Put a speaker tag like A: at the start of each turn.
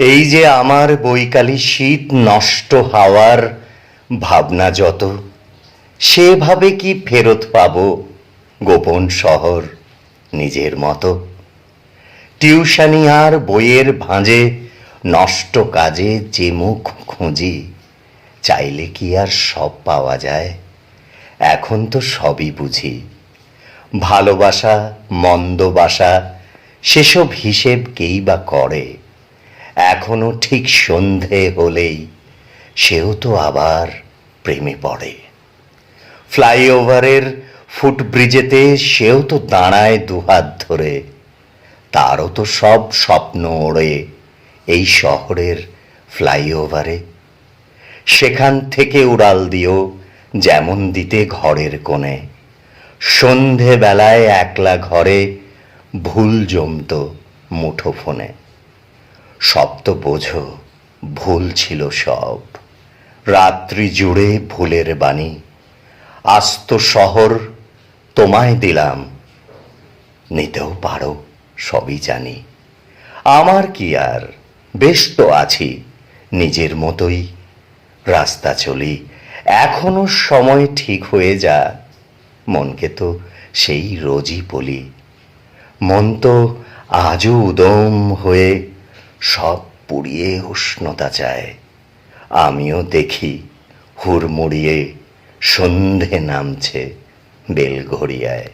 A: এই যে আমার বৈকালী শীত নষ্ট হওয়ার ভাবনা যত, সেভাবে কি ফেরত পাব গোপন শহর নিজের মতো? টিউশনি আর বইয়ের ভাঁজে নষ্ট কাজে যে মুখ খুঁজি, চাইলে কি আর সব পাওয়া যায়? এখন তো সবই বুঝি। ভালোবাসা মন্দবাসা সেসব হিসেব কেই বা করে? এখনও ঠিক সন্ধে হলেই সেও তো আবার প্রেমে পড়ে। ফ্লাইওভারের ফুটব্রিজেতে সেও তো দাঁড়ায় দুহাত ধরে। তারও তো সব স্বপ্ন ওড়ে এই শহরের ফ্লাইওভারে। সেখান থেকে উড়াল দিও যেমন দিতে ঘরের কোণে। সন্ধে বেলায় একলা ঘরে ভুল জমত মুঠো তো বোঝো ভুল ছিল সব। রাত্রি জুড়ে ভুলের বাণী, আস্ত শহর তোমায় দিলাম। নিতেও পারো, সবই জানি। আমার কি আর, বেশ তো আছি, নিজের মতোই। রাস্তা চলি, এখনও সময় ঠিক হয়ে যা, মনকে তো সেই রোজই বলি। মন তো আজও উদম হয়ে সব পুড়িয়ে উষ্ণতা চায়। আমিও দেখি হুড়মুড়িয়ে সন্ধে নামছে বেলঘড়িয়ায়।